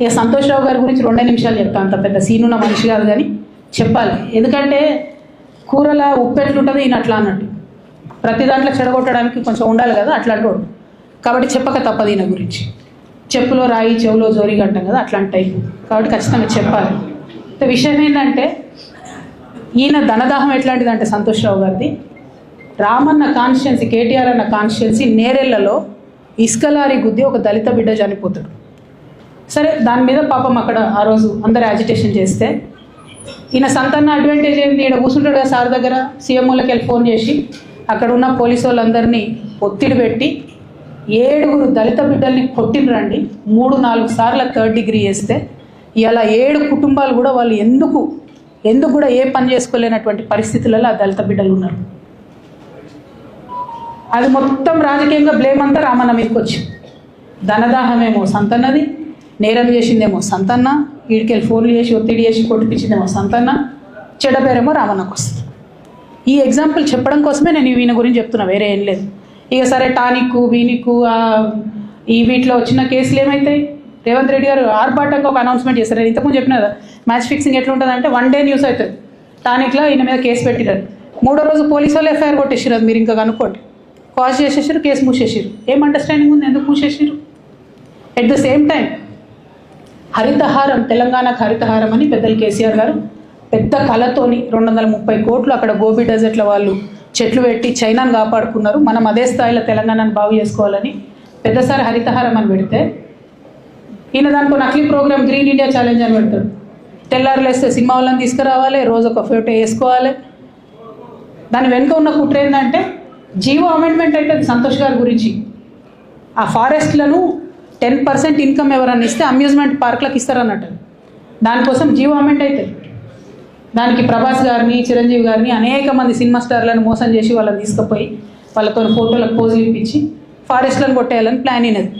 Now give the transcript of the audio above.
ఇక సంతోష్ రావు గారి గురించి రెండే నిమిషాలు చెప్తాను అంత పెద్ద సీనున్న మనిషి కాదు కానీ చెప్పాలి. ఎందుకంటే కూరల ఉప్పు ఎట్లుంటుంది ఈయన అట్లా అన్నట్టు. ప్రతి దాంట్లో చెడగొట్టడానికి కొంచెం ఉండాలి కదా అట్లాంటి వాడు. కాబట్టి చెప్పక తప్పదు ఈయన గురించి. చెప్పులో రాయి చెవులో జోరి అంటాం కదా అట్లాంటి టైం కాబట్టి ఖచ్చితంగా చెప్పాలి. విషయం ఏంటంటే ఈయన ధనదాహం ఎట్లాంటిదంటే సంతోష్ రావు గారిది రామన్న కాన్స్టిట్యున్సీ కేటీఆర్ అన్న కాన్స్టిట్యున్సీ నేరెళ్ళలో ఇసుకలారి గుద్ది ఒక దళిత బిడ్డ చనిపోతాడు. సరే దాని మీద పాపం అక్కడ ఆ రోజు అందరు యాజిటేషన్ చేస్తే. ఈయన సంతాన అడ్వాంటేజ్ ఏంది ఈయన కూర్చుంటాడు కదా సార్ దగ్గర సీఎంఓలకి వెళ్ళి ఫోన్ చేసి. అక్కడ ఉన్న పోలీసు వాళ్ళందరినీ ఒత్తిడి పెట్టి ఏడుగురు దళిత బిడ్డల్ని కొట్టినరండి మూడు నాలుగు సార్ల థర్డ్ డిగ్రీ వేస్తే. ఇలా ఏడు కుటుంబాలు కూడా వాళ్ళు ఎందుకు ఎందుకు కూడా ఏ పని చేసుకోలేనటువంటి పరిస్థితులలో ఆ దళిత బిడ్డలు ఉన్నారు. అది మొత్తం రాజకీయంగా బ్లేమ్ అంతా రామన్న మీదకి వచ్చి ధనదాహమేమో సంతన్నది నేరం చేసిందేమో సంతన్న వీడికెళ్ళి ఫోన్లు చేసి ఒత్తిడి చేసి కొట్టిపించిందేమో సంతన్న చెడ పేరేమో రామన్నకు వస్తుంది. ఈ ఎగ్జాంపుల్ చెప్పడం కోసమే నేను ఈయన గురించి చెప్తున్నా వేరే ఏం లేదు. ఇక సరే టానిక్ వీనిక్ ఈ వీటిలో వచ్చిన కేసులు ఏమవుతాయి రేవంత్ రెడ్డి గారు ఆర్భాటంగా ఒక అనౌన్స్మెంట్ చేశారు. నేను ఇంతకుముందు చెప్పిన కదా మ్యాచ్ ఫిక్సింగ్ ఎట్లుంటుందంటే వన్ డే న్యూస్ అవుతుంది. టానిక్లో ఈయన మీద కేసు పెట్టినారు. మూడో రోజు పోలీసు వాళ్ళు ఎఫ్ఐఆర్ కొట్టేసారు అది మీరు ఇంకా కనుక్కోండి. కాజ్ చేసేసారు కేసు మూసేసారు ఏం అండర్స్టాండింగ్ ఉంది? ఎందుకు మూసేసారు at the same time Harithaharam తెలంగాణకు హరితహారం అని పెద్దలు కేసీఆర్ గారు పెద్ద కళతోని రెండు వందల ముప్పై కోట్లు అక్కడ గోబీ డెజర్ట్ల వాళ్ళు చెట్లు పెట్టి చైనాను కాపాడుకున్నారు. మనం అదే స్థాయిలో తెలంగాణను బాగు చేసుకోవాలని పెద్దసారి హరితహారం అని పెడితే ఈయన దానికి నకిలీ ప్రోగ్రామ్ గ్రీన్ ఇండియా ఛాలెంజ్ అని పెడతాడు తెల్లారులేస్తే సినిమా వాళ్ళని తీసుకురావాలి రోజు ఒక ఫోటో వేసుకోవాలి. దాని వెనుక ఉన్న కుట్ర ఏంటంటే జీవో అమెండ్మెంట్ అయితే సంతోష్ గారి గురించి. ఆ ఫారెస్ట్లను టెన్ పర్సెంట్ ఇన్కమ్ ఎవరన్నా ఇస్తే అమ్యూజ్మెంట్ పార్క్లకు ఇస్తారన్నట్టు. దానికోసం జీవో అమెంట్ అవుతుంది దానికి ప్రభాస్ గారిని చిరంజీవి గారిని అనేక మంది సినిమా స్టార్లను మోసం చేసి వాళ్ళని తీసుకుపోయి వాళ్ళతో ఫోటోలకు పోజులు ఇప్పించి ఫారెస్ట్లను కొట్టేయాలని ప్లాన్ అయినది.